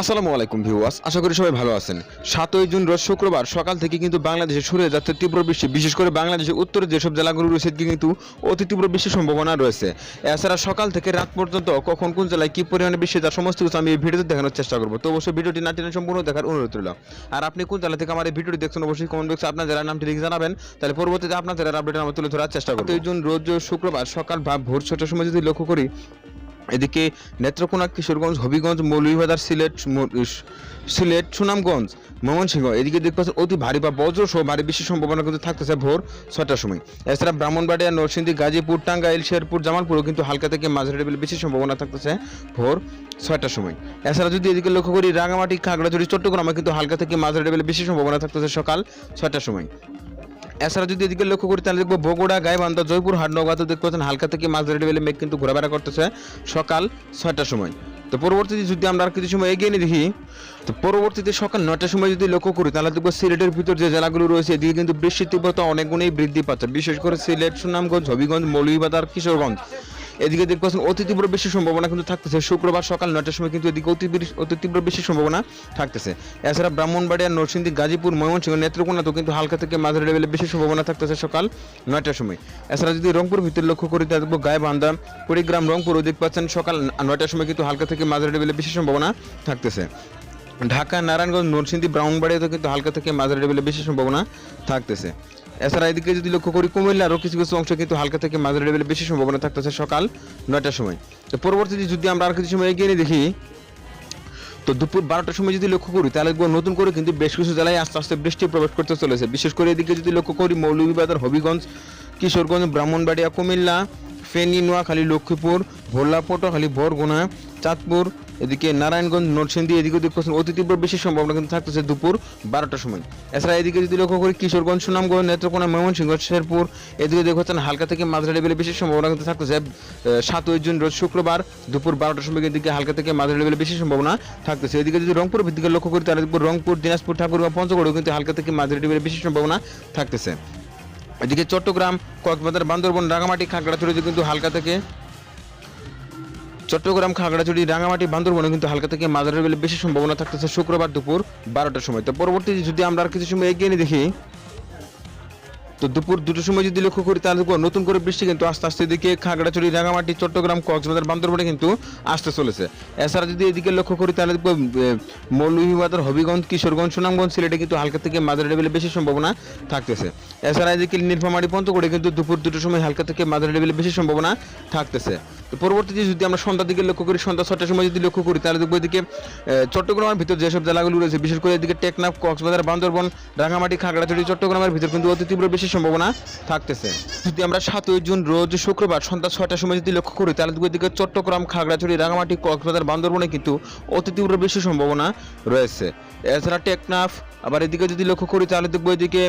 আসসালামু আলাইকুম ভিউয়ার্স, আশা করি সবাই ভালো আছেন। সাতই জুন রোজ শুক্রবার সকাল থেকে কিন্তু বাংলাদেশে শুরু হয়ে যাচ্ছে তীব্র বৃষ্টি। বিশেষ করে বাংলাদেশের উত্তরে যেসব জেলাগুলো রয়েছে কিন্তু অতি তীব্র বৃষ্টির সম্ভাবনা রয়েছে। এছাড়া সকাল থেকে রাত পর্যন্ত কখন কোন জেলায় কি পরিমাণে বৃষ্টি তার সমস্ত কিছু আমি এই ভিডিওতে দেখানোর চেষ্টা করব। তো অবশ্যই ভিডিওটি না টেনে সম্পূর্ণ দেখার অনুরোধ রইল। আর আপনি কোন জেলা থেকে আমার এই ভিডিওটি দেখছেন, অবশ্যই কমেন্ট বক্সে আপনার জেলার নামটি লিখে জানাবেন। তাহলে পরবর্তীতে আপনার জেলার আপডেট আমরা তুলে ধরার চেষ্টা করব। এই জুন রোজ শুক্রবার সকাল বা ভোর ছটার সময় যদি লক্ষ্য করি এদিকে নেত্রকোনা কিশোরগঞ্জ, হবিগঞ্জ, মৌলভীবাজার, সিলেট সিলেট, সুনামগঞ্জ, ময়মনসিংহ। এদিকে দেখতে পাচ্ছেন অতি ভারী বা বজ্র সহ ভারী বৃষ্টির সম্ভাবনা কিন্তু থাকতেছে ভোর ছটার সময়। এছাড়া ব্রাহ্মণবাড়িয়া, নরসিংদী, গাজীপুর, টাঙ্গাইল, শেরপুর, জামালপুরও কিন্তু হালকা থেকে মাঝারি লেভেলে বেশি সম্ভাবনা থাকতেছে ভোর ছয়টার সময়। এছাড়া যদি এদিকে লক্ষ্য করি, রাঙামাটি, খাগড়াছড়ি চট্টগ্রামে কিন্তু হালকা থেকে মাঝারি লেভেলে বেশি সম্ভাবনা থাকতেছে সকাল ছয়টার সময়। এছাড়া যদি এদিকে লক্ষ্য করি, তাহলে দেখব বগুড়া, গাইবান্ধা, জয়পুর হাটনগাতে দেখতে পাচ্ছেন হালকা থেকে মাঝারি লেভেলে মেঘ কিন্তু ঘোরাফেরা করতেছে সকাল ছয়টার সময়। তো পরবর্তীতে যদি আমরা আর কিছু সময় এগিয়ে নিয়ে দেখি, তো পরবর্তীতে সকাল নয়টার সময় যদি লক্ষ্য করি, তাহলে দেখব সিলেটের ভিতর যে জেলাগুলো রয়েছে, এদিকে কিন্তু বৃষ্টির তীব্রতা অনেক গুণেই বৃদ্ধি পাচ্ছে। বিশেষ করে সিলেট, সুনামগঞ্জ, হবিগঞ্জ, মৌলভীবাজার, কিশোরগঞ্জ। এদিকে দেখতে পাচ্ছেন অতি তীব্র বৃষ্টির সম্ভাবনা কিন্তু থাকতেছে। শুক্রবার সকাল নয়টার সময় কিন্তু এদিকে অতি অতি তীব্র বৃষ্টির সম্ভাবনা থাকতেছে। এছাড়া ব্রাহ্মণবাড়িয়া, নরসিংদী, গাজীপুর, ময়মনসিংহ, নেত্রকোনাতেও কিন্তু হালকা থেকে মাঝারি লেভেলে বেশি সম্ভাবনা থাকতেছে সকাল নয়টার সময়। এছাড়া যদি রংপুর ভিতরে লক্ষ্য করি, তাহলে দেখব গায়েবান্ধা কুড়িগ্রাম রংপুরও দেখতে পাচ্ছেন সকাল নয়টার সময় কিন্তু হালকা থেকে মাঝারি লেভেলে বেশি সম্ভাবনা থাকতেছে। ঢাকা, নারায়ণগঞ্জ, নরসিংদী, ব্রাহ্মণবাড়িয়াতেও কিন্তু হালকা থেকে মাঝারি লেভেলে বেশি সম্ভাবনা থাকতেছে। এছাড়া এদিকে যদি লক্ষ্য করি, কুমিল্লারও কিছু কিছু অংশ কিন্তু হালকা থেকে মাঝারি লেভেলে বেশি সম্ভাবনা থাকতেছে সকাল নয়টার সময়। তো পরবর্তীতে যদি আমরা আর কিছু সময় এগিয়ে নিয়ে দেখি, তো দুপুর বারোটার সময় যদি লক্ষ্য করি, তাহলে নতুন করে কিন্তু বেশ কিছু জেলায় আস্তে আস্তে বৃষ্টি প্রবেশ করতে চলেছে। বিশেষ করে এদিকে যদি লক্ষ্য করি, মৌলভীবাজার, হবিগঞ্জ, কিশোরগঞ্জ, ব্রাহ্মণবাড়িয়া, কুমিল্লা, ফেনী, নোয়াখালী, লক্ষ্মীপুর ভোলা পটুয়াখালী বরগুনা চাঁদপুর এদিকে নারায়ণগঞ্জ, নরসিংদী, এদিকে দেখতে পাচ্ছেন অতি তীব্র বৃষ্টির সম্ভাবনা কিন্তু থাকতেছে দুপুর বারোটার সময়। এছাড়া এদিকে যদি লক্ষ্য করি, কিশোরগঞ্জ, সুনামগঞ্জ, নেত্রকোনা, ময়মনসিংহ, শেরপুর, এদিকে দেখতে পাচ্ছেন হালকা থেকে মাঝারি লেভেলে বেশি সম্ভাবনা কিন্তু থাকতেছে। সাতই জুন, রোজ শুক্রবার দুপুর বারোটার সময় এদিকে হালকা থেকে মাঝারি লেভেলে বেশি সম্ভাবনা থাকতেছে। এদিকে যদি রংপুর ভিত্তিকে লক্ষ্য করি, তাহলে দেখব রংপুর, দিনাজপুর ঠাকুরগাঁও পঞ্চগড়েও কিন্তু হালকা থেকে মাঝারি লেভেলে বেশি সম্ভাবনা থাকতেছে। এদিকে চট্টগ্রাম, কক্সবাজার, বান্দরবন রাঙামাটি খাগড়াছড়িতে কিন্তু হালকা থেকে চট্টগ্রাম, খাগড়াছড়ি রাঙামাটি বান্দরবনে কিন্তু হালকা থেকে মাঝারি বেলে বেশি সম্ভাবনা থাকতেছে শুক্রবার দুপুর বারোটার সময়। তো পরবর্তী যদি আমরা আর কিছু সময় এগিয়ে নিয়ে দেখি তো দুপুর দুটোর সময় যদি লক্ষ্য করি, তাহলে নতুন করে বৃষ্টি কিন্তু আস্তে আস্তে এদিকে খাগড়াছড়ি, রাঙামাটি, চট্টগ্রাম, কক্সবাজার বান্দরবনে কিন্তু আসতে চলেছে। এছাড়া যদি এদিকে লক্ষ্য করি, তাহলে মৌলভীবাজার হবিগঞ্জ, কিশোরগঞ্জ, সুনামগঞ্জ, সিলেটে কিন্তু হালকা থেকে মাঝারি লেভেলে বেশি সম্ভাবনা থাকতেছে। এছাড়া এদিকে নীলফামারি, পঞ্চগড়ে কিন্তু দুপুর দুটোর সময় হালকা থেকে মাঝারি লেভেলে বেশি সম্ভাবনা থাকতেছে। তো পরবর্তীতে যদি আমরা সন্ধ্যার দিকে লক্ষ্য করি, সন্ধ্যা ছটার সময় যদি লক্ষ্য করি, তাহলে দেখব এদিকে চট্টগ্রামের ভিতর যেসব জেলাগুলো রয়েছে, বিশেষ করে এদিকে টেকনাফ, কক্সবাজার, বান্দরবন, রাঙামাটি, খাগড়াছড়ি, চট্টগ্রামের ভিতর কিন্তু অতি তীব্র বেশি সম্ভাবনা থাকতেছে। যদি আমরা সাতই জুন রোজ শুক্রবার সন্ধ্যা ছয়টার সময় যদি লক্ষ্য করি তাহলে দেখব এদিকে চট্টগ্রাম খাগড়াছড়ি রাঙামাটি কক্সবাজার বান্দরবনে কিন্তু অতি তীব্র বেশি সম্ভাবনা রয়েছে। এছাড়া টেকনাফ আবার এদিকে যদি লক্ষ্য করি তাহলে দেখব এদিকে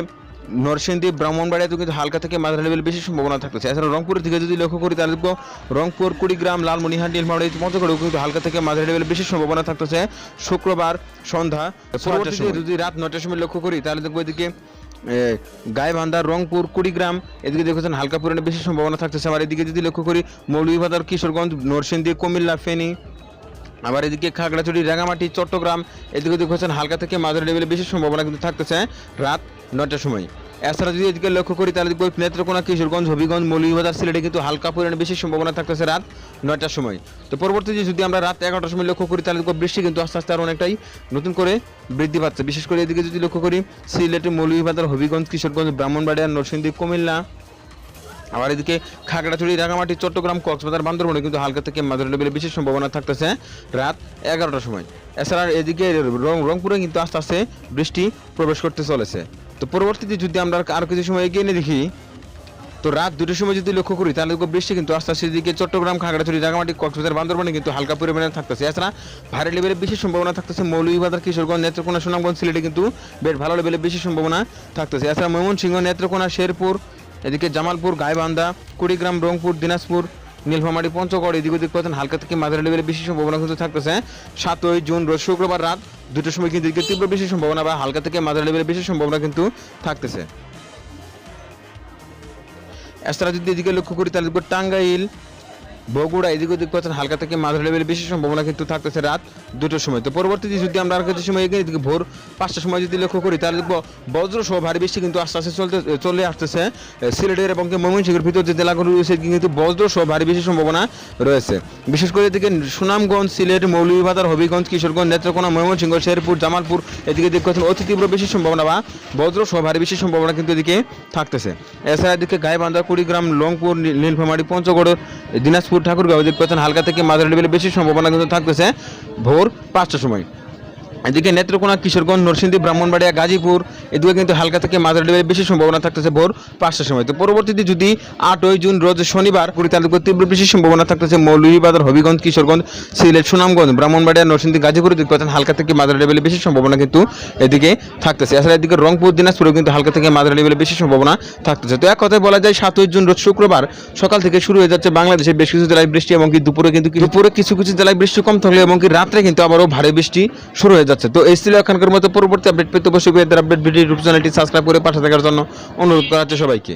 নরসিংদী ব্রাহ্মণবাড়িয়াতে কিন্তু হালকা থেকে মাঝারি লেভেল বেশি সম্ভাবনা থাকতেছে। এছাড়া রংপুরের দিকে যদি লক্ষ্য করি তাহলে দেখব রংপুর কুড়িগ্রাম লালমনিহাট নীলমাড়ি পঞ্চগড়েও কিন্তু হালকা থেকে মাঝারি লেভেল বেশি সম্ভাবনা থাকতেছে। শুক্রবার সন্ধ্যা যদি রাত নয়টার সময় লক্ষ্য করি তাহলে দেখব এদিকে এ, গাইবান্ধা রংপুর কুড়িগ্রাম এদিকে দেখেছেন হালকা পরিমাণে বেশি সম্ভাবনা থাকতেছে। আবার এদিকে যদি লক্ষ্য করি মৌলভীবাজার কিশোরগঞ্জ নরসিংদী কুমিল্লা ফেনী। আবার এদিকে খাগড়াছড়ি রাঙামাটি চট্টগ্রাম এদিকে দেখেছেন হালকা থেকে মাঝারি লেভেলে বেশি সম্ভাবনা কিন্তু থাকতেছে রাত নটার সময়। এছাড়া যদি এদিকে লক্ষ্য করি, তাহলে দেখব নেত্রকোনা, কিশোরগঞ্জ, হবিগঞ্জ, মৌলভীবাজার, সিলেটে কিন্তু হালকা পরিমাণে বেশি সম্ভাবনা থাকতেছে রাত নয়টার সময়। তো পরবর্তীতে যদি আমরা রাত এগারোটার সময় লক্ষ্য করি, তাহলে বৃষ্টি কিন্তু আস্তে আস্তে আরও অনেকটাই নতুন করে বৃদ্ধি পাচ্ছে। বিশেষ করে এদিকে যদি লক্ষ্য করি, সিলেটে, মৌলভীবাজার, হবিগঞ্জ, কিশোরগঞ্জ, ব্রাহ্মণবাড়িয়া, নরসিংদী, কুমিল্লা, আবার এদিকে খাগড়াছড়ি, রাঙামাটি, চট্টগ্রাম, কক্সবাজার, বান্দরবনে কিন্তু হালকা থেকে মাঝারি লেভেলে বেশি সম্ভাবনা থাকতেছে রাত এগারোটার সময়। এছাড়া এদিকে রং রংপুরে কিন্তু আস্তে আস্তে বৃষ্টি প্রবেশ করতে চলেছে। তো পরবর্তীতে যদি আমরা আর কিছু সময় এগিয়ে নিয়ে দেখি, তো রাত দুটোর সময় যদি লক্ষ্য করি, তাহলে দেখব বৃষ্টি কিন্তু আস্তে আস্তে এদিকে চট্টগ্রাম, খাগড়াছড়ি রাঙামাটি কক্সবাজার, বান্দরবনে কিন্তু হালকা পরিমাণে থাকতেছে। এছাড়া ভারী লেভেলে বেশি সম্ভাবনা থাকতেছে। মৌলভীবাজার, কিশোরগঞ্জ, নেত্রকোনা, সুনামগঞ্জ সিলেটে কিন্তু বেশ ভালো লেভেলে বেশি সম্ভাবনা থাকতেছে। এছাড়া ময়মনসিংহ, নেত্রকোনা, শেরপুর, এদিকে জামালপুর, গাইবান্ধা, কুড়িগ্রাম, রংপুর, দিনাজপুর নীলফামারী পঞ্চগড়, এদিক ওদিক পাচ্ছেন হালকা থেকে মাঝারি লেভেলে বেশি সম্ভাবনা কিন্তু থাকতেছে। সাতই জুন রোজ শুক্রবার রাত দুটোর সময় কিন্তু এদিকে তীব্র বেশি সম্ভাবনা বা হালকা থেকে মাঝারি লেভেলে বেশি সম্ভাবনা কিন্তু থাকতেছে। এছাড়া যদি এদিকে লক্ষ্য করি তাহলে টাঙ্গাইল বগুড়া এদিক ওদিক পাচ্ছেন হালকা থেকে মাঝারি লেভেলে বেশি সম্ভাবনা কিন্তু থাকতেছে রাত দুটোর সময়। তো পরবর্তীতে যদি আমরা আর কিছু সময় এগিয়ে দিকে ভোর পাঁচটার সময় যদি লক্ষ্য করি, তাহলে দেখব বজ্র সহ ভারী বৃষ্টি কিন্তু আস্তে আস্তে চলতে, চলে আসতেছে সিলেটের এবং ময়মনসিংহের ভিতর যে জেলাগুলো রয়েছে কিন্তু বজ্র সহ ভারী বৃষ্টির সম্ভাবনা রয়েছে। বিশেষ করে এদিকে সুনামগঞ্জ, সিলেট, মৌলভীবাজার, হবিগঞ্জ, কিশোরগঞ্জ, নেত্রকোনা, ময়মনসিংহ, শেরপুর, জামালপুর এদিকে দেখতে পাচ্ছেন অতি তীব্র বৃষ্টির সম্ভাবনা বা বজ্র সহ ভারী বৃষ্টির সম্ভাবনা কিন্তু এদিকে থাকতেছে। এছাড়া এদিকে গাইবান্ধা, কুড়িগ্রাম, লংপুর নীলফামারী, পঞ্চগড়, দিনাজপুর ঠাকুরগাঁও এদিকে পাচ্ছেন হালকা থেকে মাঝারি লেভেলে বেশি সম্ভাবনা কিন্তু থাকতেছে ভোর পাঁচটার সময়। এদিকে নেত্রকোনা, কিশোরগঞ্জ, নরসিংদী, ব্রাহ্মণবাড়িয়া, গাজীপুর এদিকে কিন্তু হালকা থেকে মাঝারি লেভেলে বেশি সম্ভাবনা থাকতেছে ভোর পাঁচটার সময়। তো পরবর্তীতে যদি আটই জুন রোজ শনিবার কুড়ি তারিখ তীব্র বেশি সম্ভাবনা থাকতেছে মৌলভীবাজার, হবিগঞ্জ, কিশোরগঞ্জ, সিলেট, সুনামগঞ্জ, ব্রাহ্মণবাড়িয়া, নরসিংদী গাজীপুর এদিকে পাচ্ছেন হালকা থেকে মাঝারি লেভেলে বেশি সম্ভাবনা কিন্তু এদিকে থাকতেছে। এছাড়া এদিকে রংপুর, দিনাজপুরেও কিন্তু হালকা থেকে মাঝারি লেভেলে বেশি সম্ভাবনা থাকতেছে। তো এক কথায় বলা যায়, সাতই জুন রোজ শুক্রবার সকাল থেকে শুরু হয়ে যাচ্ছে বাংলাদেশের বেশ কিছু জেলায় বৃষ্টি এবং কি দুপুরে কিন্তু দুপুরে কিছু কিছু জেলায় বৃষ্টি কম থাকলে এবং কি রাত্রে কিন্তু আবারও ভারী বৃষ্টি শুরু হয়ে যাচ্ছে। তো এই ছিল এখনকার মতো পরবর্তী আপডেট পেতে অবশ্যই আপডেট ভিডিও ইউটিউব চ্যানেলটি সাবস্ক্রাইব করে পাশে থাকার জন্য অনুরোধ করা হচ্ছে সবাইকে।